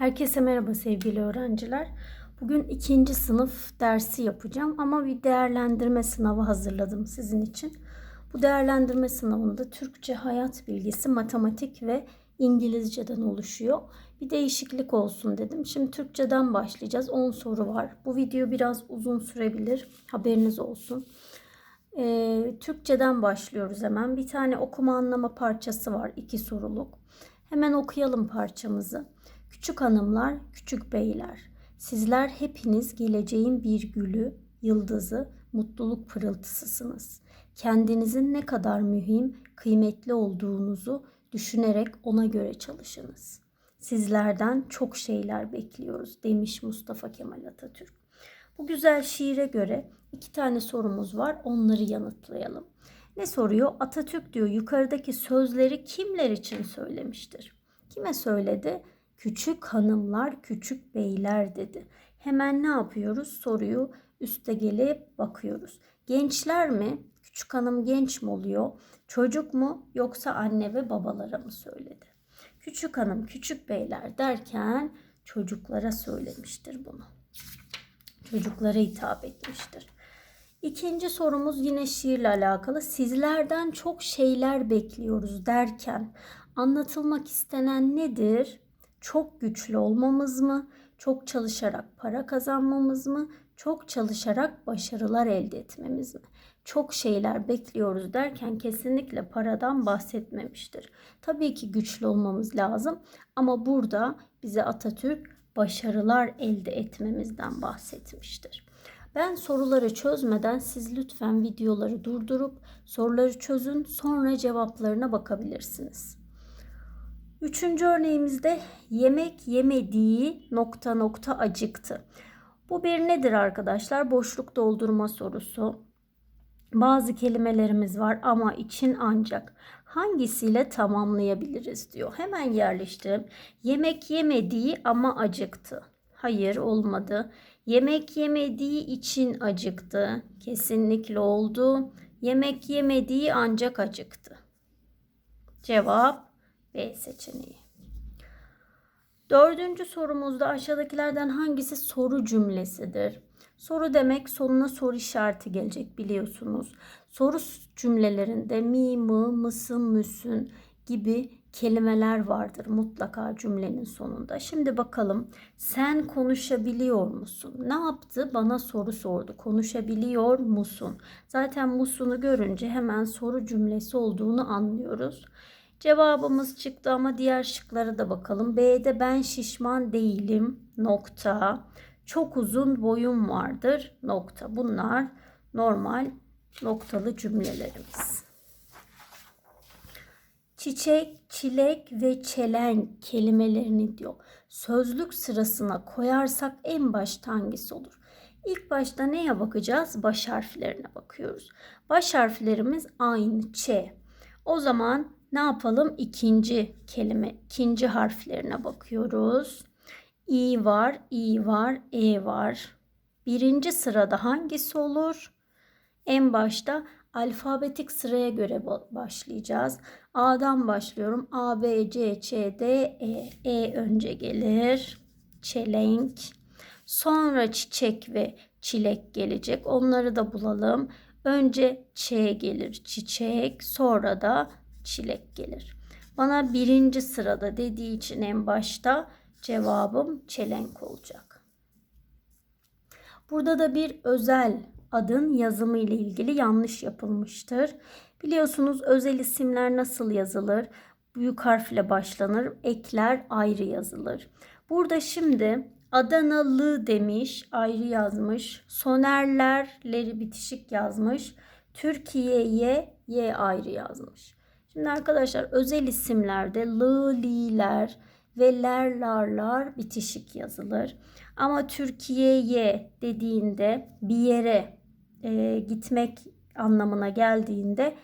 Herkese merhaba sevgili öğrenciler. Bugün ikinci sınıf dersi yapacağım ama bir değerlendirme sınavı hazırladım sizin için. Bu değerlendirme sınavında Türkçe, hayat bilgisi, matematik ve İngilizceden oluşuyor. Bir değişiklik olsun dedim. Şimdi Türkçeden başlayacağız. 10 soru var. Bu video biraz uzun sürebilir. Haberiniz olsun. Ee, Türkçeden başlıyoruz hemen. Bir tane okuma anlama parçası var. iki soruluk. Hemen okuyalım parçamızı. Küçük hanımlar, küçük beyler. Sizler hepiniz geleceğin bir gülü, yıldızı, mutluluk pırıltısısınız. Kendinizin ne kadar mühim, kıymetli olduğunuzu düşünerek ona göre çalışınız. Sizlerden çok şeyler bekliyoruz demiş Mustafa Kemal Atatürk. Bu güzel şiire göre iki tane sorumuz var. Onları yanıtlayalım. Ne soruyor? Atatürk diyor yukarıdaki sözleri kimler için söylemiştir? Kime söyledi? Küçük hanımlar, küçük beyler dedi. Hemen ne yapıyoruz? Soruyu üste gelip bakıyoruz. Gençler mi? Küçük hanım genç mi oluyor? Çocuk mu yoksa anne ve babalara mı söyledi? Küçük hanım, küçük beyler derken çocuklara söylemiştir bunu. Çocuklara hitap etmiştir. İkinci sorumuz yine şiirle alakalı. Sizlerden çok şeyler bekliyoruz derken anlatılmak istenen nedir? Çok güçlü olmamız mı? Çok çalışarak para kazanmamız mı? Çok çalışarak başarılar elde etmemiz mi? Çok şeyler bekliyoruz derken kesinlikle paradan bahsetmemiştir. Tabii ki güçlü olmamız lazım ama burada bize Atatürk başarılar elde etmemizden bahsetmiştir. Ben soruları çözmeden siz lütfen videoları durdurup soruları çözün sonra cevaplarına bakabilirsiniz. Üçüncü örneğimizde yemek yemediği nokta nokta acıktı. Bu bir nedir arkadaşlar? Boşluk doldurma sorusu. Bazı kelimelerimiz var ama için ancak hangisiyle tamamlayabiliriz diyor. Hemen yerleştirelim. Yemek yemediği ama acıktı. Hayır olmadı. Yemek yemediği için acıktı. Kesinlikle oldu. Yemek yemediği ancak acıktı. Cevap B seçeneği. Dördüncü sorumuzda aşağıdakilerden hangisi soru cümlesidir? Soru demek sonuna soru işareti gelecek biliyorsunuz. Soru cümlelerinde mi, mı, mısın, müsün gibi kelimeler vardır mutlaka cümlenin sonunda. Şimdi bakalım sen konuşabiliyor musun? Ne yaptı? Bana soru sordu. Konuşabiliyor musun? Zaten musunu görünce hemen soru cümlesi olduğunu anlıyoruz. Cevabımız çıktı ama diğer şıklara da bakalım. B'de ben şişman değilim nokta. Çok uzun boyum vardır nokta. Bunlar normal noktalı cümlelerimiz. Çiçek, çilek ve çelenk kelimelerini diyor. Sözlük sırasına koyarsak en başta hangisi olur? İlk başta neye bakacağız? Baş harflerine bakıyoruz. Baş harflerimiz aynı Ç. O zaman ne yapalım? İkinci kelime, ikinci harflerine bakıyoruz. İ var, i var, e var. Birinci sırada hangisi olur? En başta alfabetik sıraya göre başlayacağız. A'dan başlıyorum. A, B, C, Ç, D, E. E önce gelir. Çelenk. Sonra çiçek ve çilek gelecek. Onları da bulalım. Önce Ç gelir çiçek. Sonra da çilek gelir. Bana birinci sırada dediği için en başta cevabım çelenk olacak. Burada da bir özel adın yazımı ile ilgili yanlış yapılmıştır. Biliyorsunuz özel isimler nasıl yazılır? Büyük harfle başlanır, ekler ayrı yazılır. Burada şimdi Adanalı demiş, ayrı yazmış. Sonerlerleri bitişik yazmış. Türkiye'ye y ayrı yazmış. Şimdi arkadaşlar özel isimlerde lı, liler ve ler, bitişik yazılır. Ama Türkiye'ye dediğinde bir yere e, gitmek anlamına geldiğinde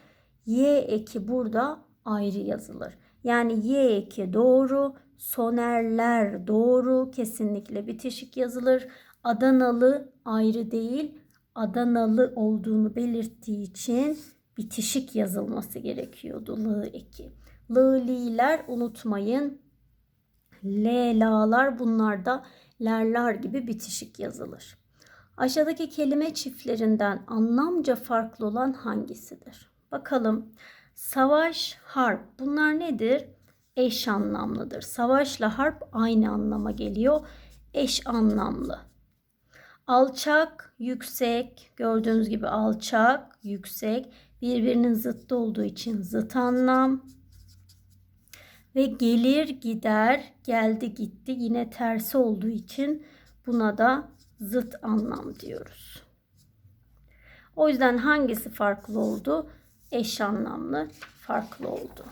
y eki burada ayrı yazılır. Yani y eki doğru, sonerler doğru, kesinlikle bitişik yazılır. Adanalı ayrı değil, Adanalı olduğunu belirttiği için bitişik yazılması gerekiyordu lı eki. Lı liler unutmayın L, la'lar bunlar da lerler gibi bitişik yazılır. Aşağıdaki kelime çiftlerinden anlamca farklı olan hangisidir? Bakalım. Savaş, harp. Bunlar nedir? Eş anlamlıdır. Savaşla harp aynı anlama geliyor. Eş anlamlı. Alçak, yüksek. Gördüğünüz gibi alçak, yüksek. Birbirinin zıttı olduğu için zıt anlam. Ve gelir, gider, geldi, gitti. Yine tersi olduğu için buna da zıt anlam diyoruz. O yüzden hangisi farklı oldu? Eş anlamlı farklı oldu.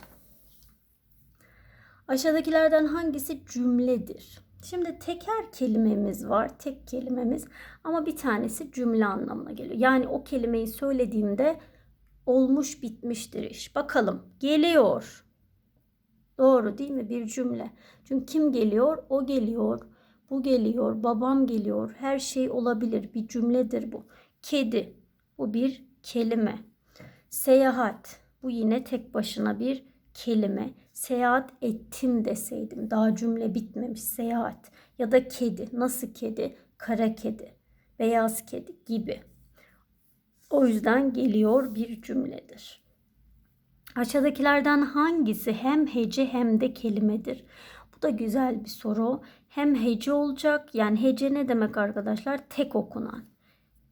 Aşağıdakilerden hangisi cümledir? Şimdi teker kelimemiz var. Tek kelimemiz ama bir tanesi cümle anlamına geliyor. Yani o kelimeyi söylediğimde olmuş bitmiştir iş. Bakalım geliyor. Doğru değil mi? Bir cümle. Çünkü kim geliyor? O geliyor. Bu geliyor. Babam geliyor. Her şey olabilir. Bir cümledir bu. Kedi. Bu bir kelime. Seyahat. Bu yine tek başına bir kelime. Seyahat ettim deseydim. Daha cümle bitmemiş. Seyahat. Ya da kedi. Nasıl kedi? Kara kedi. Beyaz kedi gibi. O yüzden geliyor bir cümledir. Aşağıdakilerden hangisi hem hece hem de kelimedir? Bu da güzel bir soru. Hem hece olacak. Yani hece ne demek arkadaşlar? Tek okunan.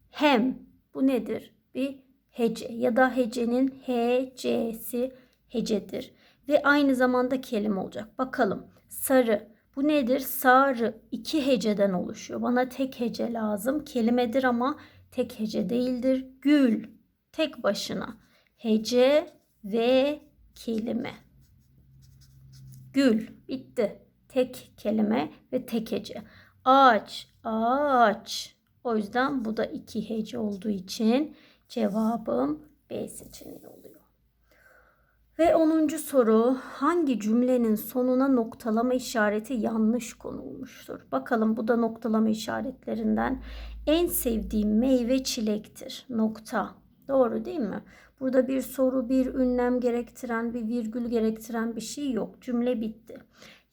Hem bu nedir? Bir hece ya da hecenin hecesi hecedir. Ve aynı zamanda kelime olacak. Bakalım. Sarı. Bu nedir? Sarı. iki heceden oluşuyor. Bana tek hece lazım. Kelimedir ama tek hece değildir. Gül. Tek başına. Hece ve kelime. Gül. Bitti. Tek kelime ve tek hece. Ağaç. Ağaç. O yüzden bu da iki hece olduğu için cevabım B seçeneği oluyor. Ve 10. soru hangi cümlenin sonuna noktalama işareti yanlış konulmuştur? Bakalım bu da noktalama işaretlerinden. En sevdiğim meyve çilektir. Nokta. Doğru değil mi? Burada bir soru, bir ünlem gerektiren, bir virgül gerektiren bir şey yok. Cümle bitti.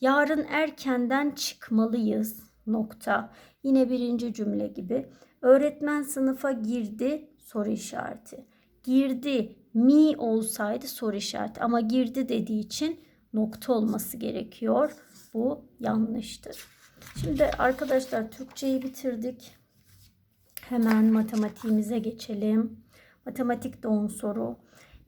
Yarın erkenden çıkmalıyız. Nokta. Yine birinci cümle gibi. Öğretmen sınıfa girdi. Soru işareti. Girdi mi olsaydı soru işareti ama girdi dediği için nokta olması gerekiyor. Bu yanlıştır. Şimdi arkadaşlar Türkçeyi bitirdik. Hemen matematiğimize geçelim. Matematik doğum soru.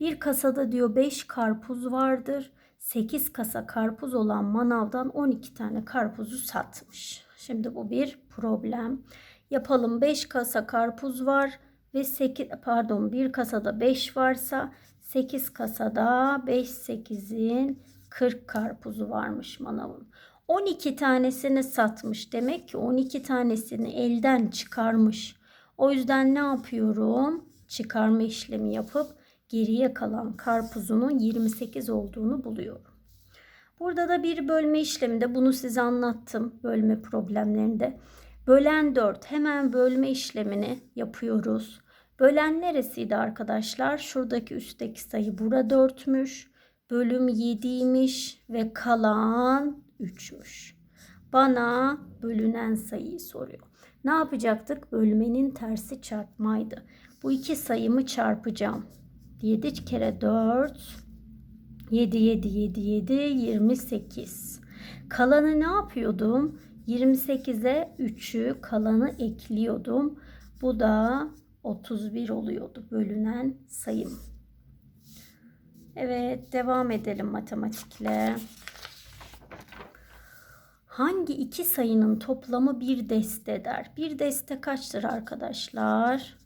Bir kasada diyor 5 karpuz vardır. 8 kasa karpuz olan manavdan 12 tane karpuzu satmış. Şimdi bu bir problem. Yapalım 5 kasa karpuz var ve 8 pardon bir kasada 5 varsa 8 kasada 5 8'in 40 karpuzu varmış manavın. 12 tanesini satmış. Demek ki 12 tanesini elden çıkarmış. O yüzden ne yapıyorum? Çıkarma işlemi yapıp geriye kalan karpuzunun 28 olduğunu buluyorum. Burada da bir bölme işleminde bunu size anlattım bölme problemlerinde. Bölen 4 hemen bölme işlemini yapıyoruz. Bölen neresiydi arkadaşlar? Şuradaki üstteki sayı burada 4'müş. Bölüm 7'ymiş ve kalan 3'müş. Bana bölünen sayıyı soruyor. Ne yapacaktık? Bölmenin tersi çarpmaydı. Bu iki sayımı çarpacağım. 7 kere 4 7 7 7 7 28. Kalanı ne yapıyordum? 28'e 3'ü kalanı ekliyordum. Bu da 31 oluyordu bölünen sayım. Evet devam edelim matematikle. Hangi iki sayının toplamı bir deste eder? Bir deste kaçtır arkadaşlar?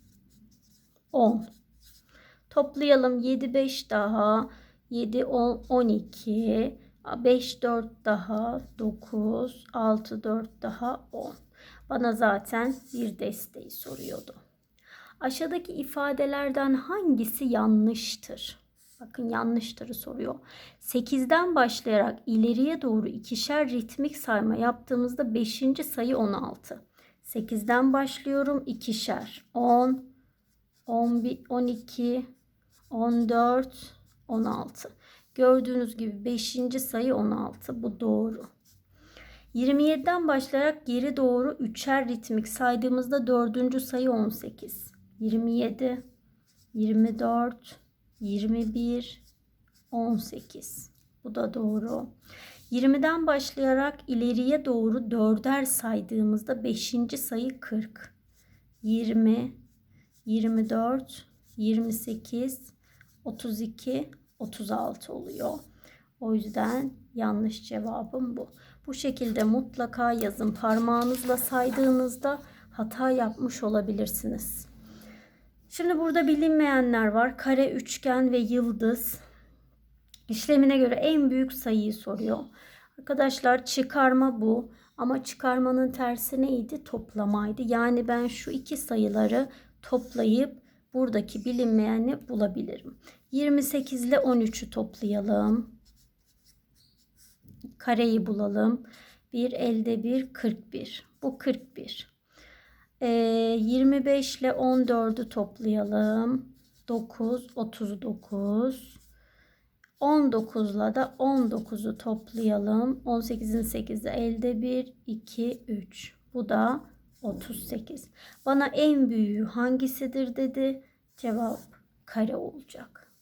10. Toplayalım 7 5 daha 7 10 12 5 4 daha 9 6 4 daha 10. Bana zaten bir desteği soruyordu. Aşağıdaki ifadelerden hangisi yanlıştır? Bakın yanlıştırı soruyor. 8'den başlayarak ileriye doğru ikişer ritmik sayma yaptığımızda 5. sayı 16. 8'den başlıyorum ikişer. 10, 11, 12, 14, 16. Gördüğünüz gibi 5. sayı 16. Bu doğru. 27'den başlayarak geri doğru üçer ritmik saydığımızda dördüncü sayı 18. 27, 24, 21, 18. Bu da doğru. 20'den başlayarak ileriye doğru dörder saydığımızda 5. sayı 40. 20, 24, 28, 32, 36 oluyor. O yüzden yanlış cevabım bu. Bu şekilde mutlaka yazın. Parmağınızla saydığınızda hata yapmış olabilirsiniz. Şimdi burada bilinmeyenler var. Kare, üçgen ve yıldız. İşlemine göre en büyük sayıyı soruyor. Arkadaşlar çıkarma bu. Ama çıkarmanın tersi neydi? Toplamaydı. Yani ben şu iki sayıları toplayıp buradaki bilinmeyeni bulabilirim. 28 ile 13'ü toplayalım. Kareyi bulalım. 1 elde 1 41. Bu 41. Ee, 25 ile 14'ü toplayalım. 9 39. 19 ile de 19'u toplayalım. 18'in 8'i elde 1 2 3. Bu da 38. Bana en büyüğü hangisidir dedi. Cevap kare olacak.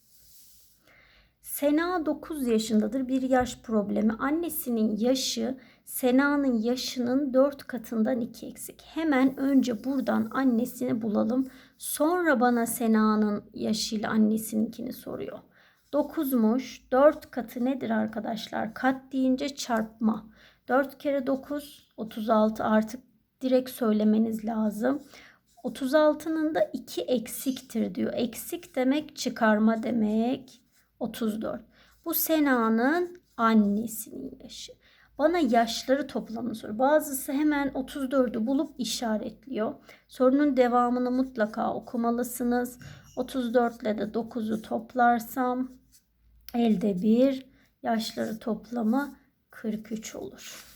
Sena 9 yaşındadır. Bir yaş problemi. Annesinin yaşı Sena'nın yaşının 4 katından 2 eksik. Hemen önce buradan annesini bulalım. Sonra bana Sena'nın yaşıyla annesininkini soruyor. 9'muş. 4 katı nedir arkadaşlar? Kat deyince çarpma. 4 kere 9 36 artık direkt söylemeniz lazım. 36'nın da 2 eksiktir diyor. Eksik demek çıkarma demek. 34. Bu Sena'nın annesinin yaşı. Bana yaşları toplamını soruyor. Bazısı hemen 34'ü bulup işaretliyor. Sorunun devamını mutlaka okumalısınız. 34 ile de 9'u toplarsam elde bir yaşları toplamı 43 olur.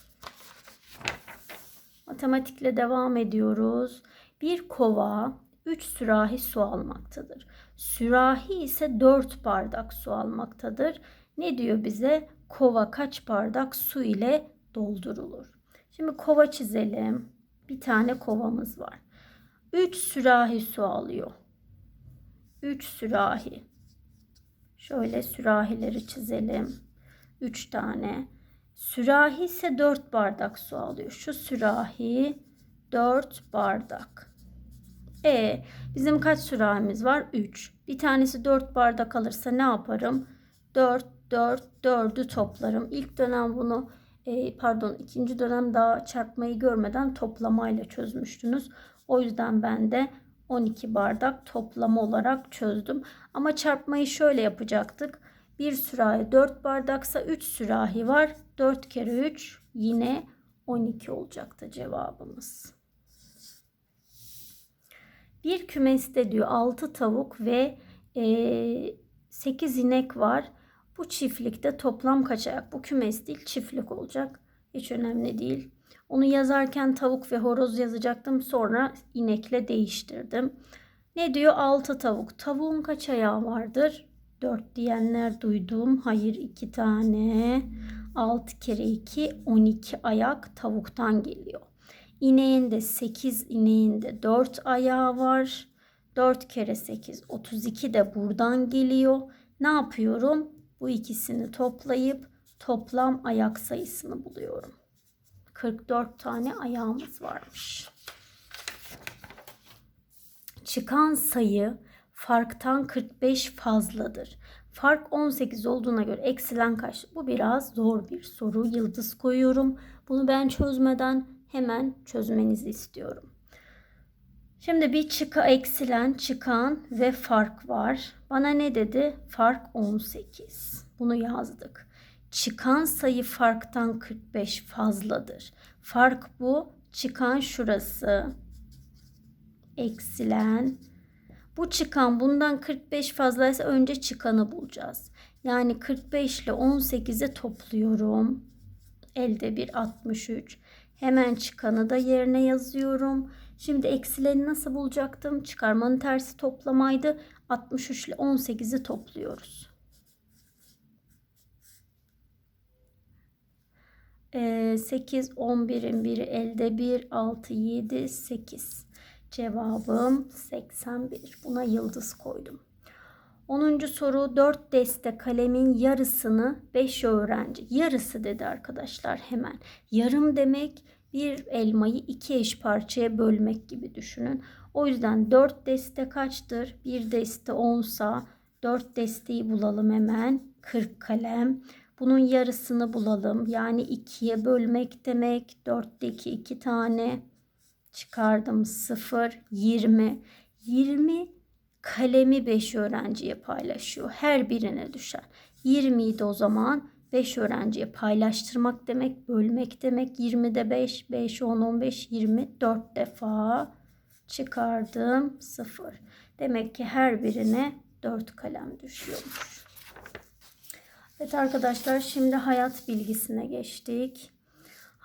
Matematikle devam ediyoruz. Bir kova 3 sürahi su almaktadır. Sürahi ise 4 bardak su almaktadır. Ne diyor bize? Kova kaç bardak su ile doldurulur? Şimdi kova çizelim. Bir tane kovamız var. 3 sürahi su alıyor. 3 sürahi. Şöyle sürahileri çizelim. 3 tane. Sürahi ise 4 bardak su alıyor. Şu sürahi 4 bardak. E bizim kaç sürahimiz var? 3. Bir tanesi 4 bardak alırsa ne yaparım? 4, 4, 4'ü toplarım. İlk dönem bunu e, pardon ikinci dönem daha çarpmayı görmeden toplamayla çözmüştünüz. O yüzden ben de 12 bardak toplama olarak çözdüm. Ama çarpmayı şöyle yapacaktık. Bir sürahi 4 bardaksa 3 sürahi var. 4 kere 3 yine 12 olacaktı cevabımız. Bir kümeste diyor 6 tavuk ve e, 8 inek var. Bu çiftlikte toplam kaç ayak? Bu kümes değil çiftlik olacak. Hiç önemli değil. Onu yazarken tavuk ve horoz yazacaktım. Sonra inekle değiştirdim. Ne diyor? 6 tavuk. Tavuğun kaç ayağı vardır? 4 diyenler duydum. Hayır 2 tane. 6 kere 2 12 ayak tavuktan geliyor. İneğin de 8 ineğin de 4 ayağı var. 4 kere 8 32 de buradan geliyor. Ne yapıyorum? Bu ikisini toplayıp toplam ayak sayısını buluyorum. 44 tane ayağımız varmış. Çıkan sayı farktan 45 fazladır. Fark 18 olduğuna göre eksilen kaç? Bu biraz zor bir soru. Yıldız koyuyorum. Bunu ben çözmeden hemen çözmenizi istiyorum. Şimdi bir çıka eksilen, çıkan ve fark var. Bana ne dedi? Fark 18. Bunu yazdık. Çıkan sayı farktan 45 fazladır. Fark bu. Çıkan şurası. Eksilen. Bu çıkan bundan 45 fazlaysa önce çıkanı bulacağız. Yani 45 ile 18'i topluyorum. Elde bir 63. Hemen çıkanı da yerine yazıyorum. Şimdi eksileri nasıl bulacaktım? Çıkarmanın tersi toplamaydı. 63 ile 18'i topluyoruz. 8, 11'in biri elde 1, 6, 7, 8. Cevabım 81. Buna yıldız koydum. 10. soru 4 deste kalemin yarısını 5 öğrenci. Yarısı dedi arkadaşlar hemen. Yarım demek bir elmayı iki eş parçaya bölmek gibi düşünün. O yüzden 4 deste kaçtır? Bir deste 10 sa 4 desteği bulalım hemen. 40 kalem. Bunun yarısını bulalım. Yani 2'ye bölmek demek. 4'teki 2 tane çıkardım 0 20. 20 kalemi 5 öğrenciye paylaşıyor. Her birine düşer. 20 idi o zaman 5 öğrenciye paylaştırmak demek, bölmek demek. 20'de 5, 5, 10, 15, 20, 4 defa çıkardım 0. Demek ki her birine 4 kalem düşüyormuş. Evet arkadaşlar şimdi hayat bilgisine geçtik.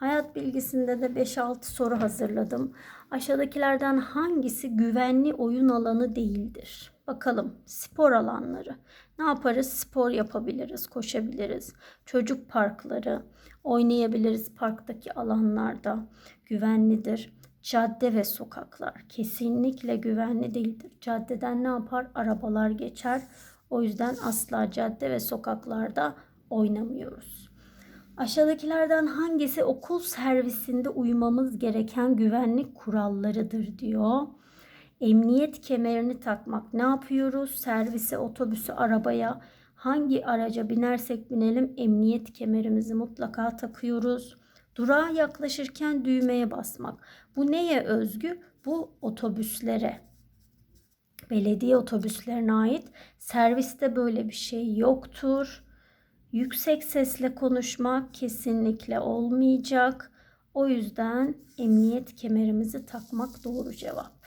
Hayat bilgisinde de 5-6 soru hazırladım. Aşağıdakilerden hangisi güvenli oyun alanı değildir? Bakalım spor alanları. Ne yaparız? Spor yapabiliriz, koşabiliriz. Çocuk parkları, oynayabiliriz parktaki alanlarda. Güvenlidir. Cadde ve sokaklar kesinlikle güvenli değildir. Caddeden ne yapar? Arabalar geçer. O yüzden asla cadde ve sokaklarda oynamıyoruz. Aşağıdakilerden hangisi okul servisinde uymamız gereken güvenlik kurallarıdır diyor. Emniyet kemerini takmak. Ne yapıyoruz? Servise, otobüse, arabaya hangi araca binersek binelim emniyet kemerimizi mutlaka takıyoruz. Durağa yaklaşırken düğmeye basmak. Bu neye özgü? Bu otobüslere. Belediye otobüslerine ait. Serviste böyle bir şey yoktur. Yüksek sesle konuşmak kesinlikle olmayacak. O yüzden emniyet kemerimizi takmak doğru cevap.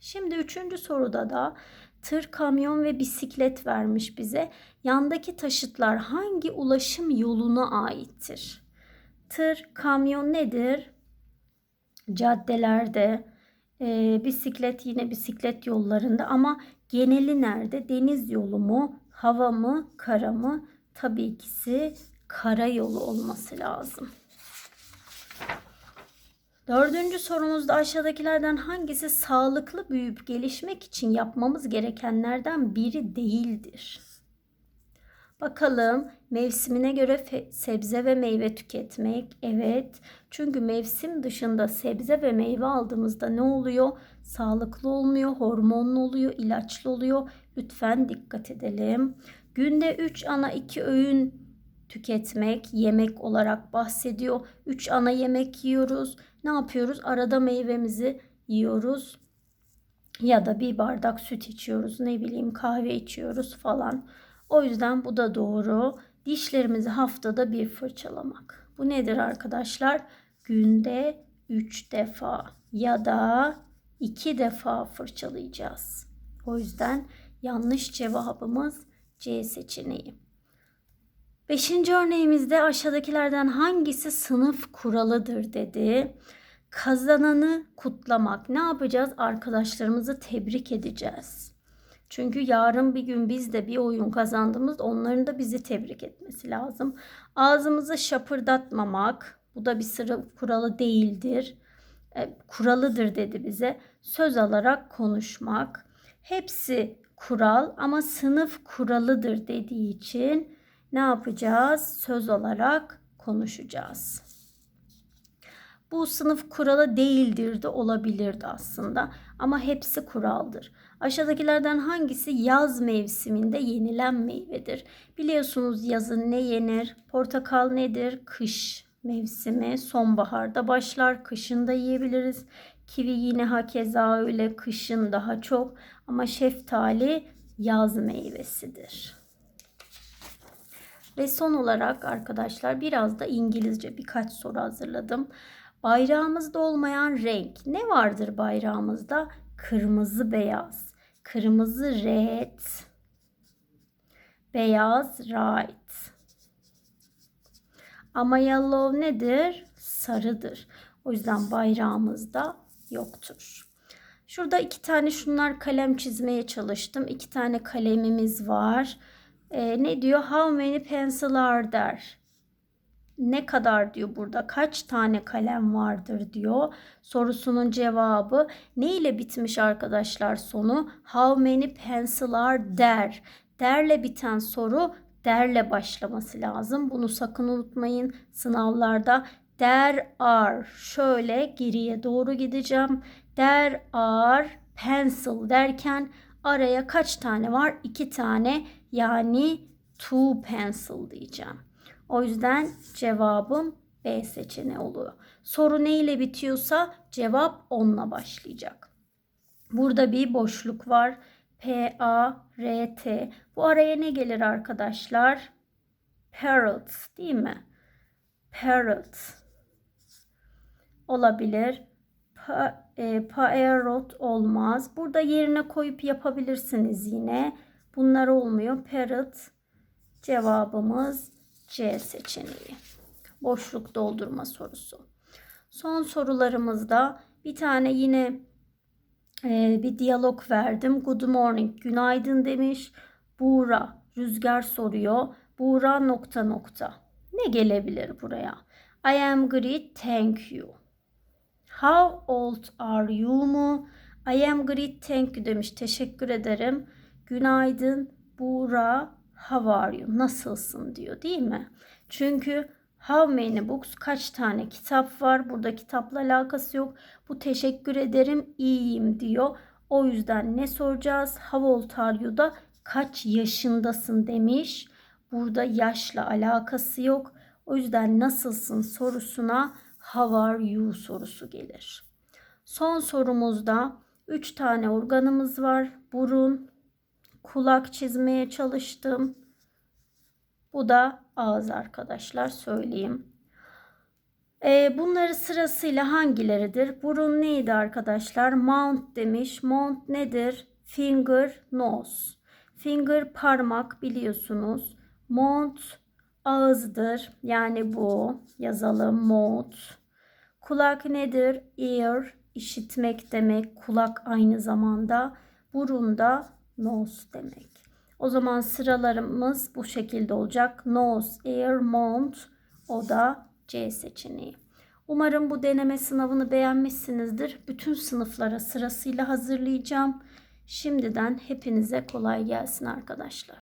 Şimdi üçüncü soruda da tır, kamyon ve bisiklet vermiş bize. Yandaki taşıtlar hangi ulaşım yoluna aittir? Tır, kamyon nedir? Caddelerde, e, bisiklet yine bisiklet yollarında ama geneli nerede? Deniz yolu mu, hava mı, kara mı? Tabii ikisi karayolu olması lazım. Dördüncü sorumuzda aşağıdakilerden hangisi sağlıklı büyüyüp gelişmek için yapmamız gerekenlerden biri değildir? Bakalım mevsimine göre sebze ve meyve tüketmek. Evet. Çünkü mevsim dışında sebze ve meyve aldığımızda ne oluyor? Sağlıklı olmuyor, hormonlu oluyor, ilaçlı oluyor. Lütfen dikkat edelim. Günde 3 ana 2 öğün tüketmek, yemek olarak bahsediyor. 3 ana yemek yiyoruz. Ne yapıyoruz? Arada meyvemizi yiyoruz. Ya da bir bardak süt içiyoruz. Ne bileyim kahve içiyoruz falan. O yüzden bu da doğru. Dişlerimizi haftada bir fırçalamak. Bu nedir arkadaşlar? Günde 3 defa ya da 2 defa fırçalayacağız. O yüzden yanlış cevabımız C seçeneği. Beşinci örneğimizde aşağıdakilerden hangisi sınıf kuralıdır dedi. Kazananı kutlamak. Ne yapacağız? Arkadaşlarımızı tebrik edeceğiz. Çünkü yarın bir gün biz de bir oyun kazandığımızda onların da bizi tebrik etmesi lazım. Ağzımızı şapırdatmamak. Bu da bir sınıf kuralı değildir. E, kuralıdır dedi bize. Söz alarak konuşmak. Hepsi kural ama sınıf kuralıdır dediği için ne yapacağız? Söz olarak konuşacağız. Bu sınıf kuralı değildir de olabilirdi aslında ama hepsi kuraldır. Aşağıdakilerden hangisi yaz mevsiminde yenilen meyvedir? Biliyorsunuz yazın ne yenir? Portakal nedir? Kış mevsimi sonbaharda başlar. Kışın da yiyebiliriz. Kivi yine hakeza öyle kışın daha çok ama şeftali yaz meyvesidir. Ve son olarak arkadaşlar biraz da İngilizce birkaç soru hazırladım. Bayrağımızda olmayan renk ne vardır bayrağımızda? Kırmızı beyaz. Kırmızı red. Beyaz right. Ama yellow nedir? Sarıdır. O yüzden bayrağımızda yoktur. Şurada iki tane şunlar kalem çizmeye çalıştım. İki tane kalemimiz var. Ee, ne diyor? How many pencil are there? ne kadar diyor burada kaç tane kalem vardır diyor. Sorusunun cevabı ne ile bitmiş arkadaşlar sonu? How many pencil are there? Derle biten soru derle başlaması lazım. Bunu sakın unutmayın sınavlarda. There are şöyle geriye doğru gideceğim. There are pencil derken araya kaç tane var? İki tane yani two pencil diyeceğim. O yüzden cevabım B seçeneği oluyor. Soru ne ile bitiyorsa cevap onunla başlayacak. Burada bir boşluk var. P A R T. Bu araya ne gelir arkadaşlar? Parrot değil mi? Parrot olabilir. Pa, e, parrot olmaz. Burada yerine koyup yapabilirsiniz yine. Bunlar olmuyor. Parrot cevabımız C seçeneği. Boşluk doldurma sorusu. Son sorularımızda bir tane yine e, bir diyalog verdim. Good morning, günaydın demiş. Buğra, rüzgar soruyor. Buğra nokta nokta. Ne gelebilir buraya? I am great, thank you. How old are you mu? I am great, thank you demiş. Teşekkür ederim. Günaydın Buğra, how are you? Nasılsın diyor değil mi? Çünkü how many books kaç tane kitap var? Burada kitapla alakası yok. Bu teşekkür ederim iyiyim diyor. O yüzden ne soracağız? How old are you da kaç yaşındasın demiş. Burada yaşla alakası yok. O yüzden nasılsın sorusuna how are you sorusu gelir. Son sorumuzda 3 tane organımız var. Burun, kulak çizmeye çalıştım. Bu da ağız arkadaşlar söyleyeyim. Ee, bunları sırasıyla hangileridir? Burun neydi arkadaşlar? Mount demiş. Mount nedir? Finger, nose. Finger parmak biliyorsunuz. Mount ağızdır. Yani bu. Yazalım mouth. Kulak nedir? Ear, işitmek demek. Kulak aynı zamanda. Burun da nose demek. O zaman sıralarımız bu şekilde olacak. Nose, ear, mouth. O da C seçeneği. Umarım bu deneme sınavını beğenmişsinizdir. Bütün sınıflara sırasıyla hazırlayacağım. Şimdiden hepinize kolay gelsin arkadaşlar.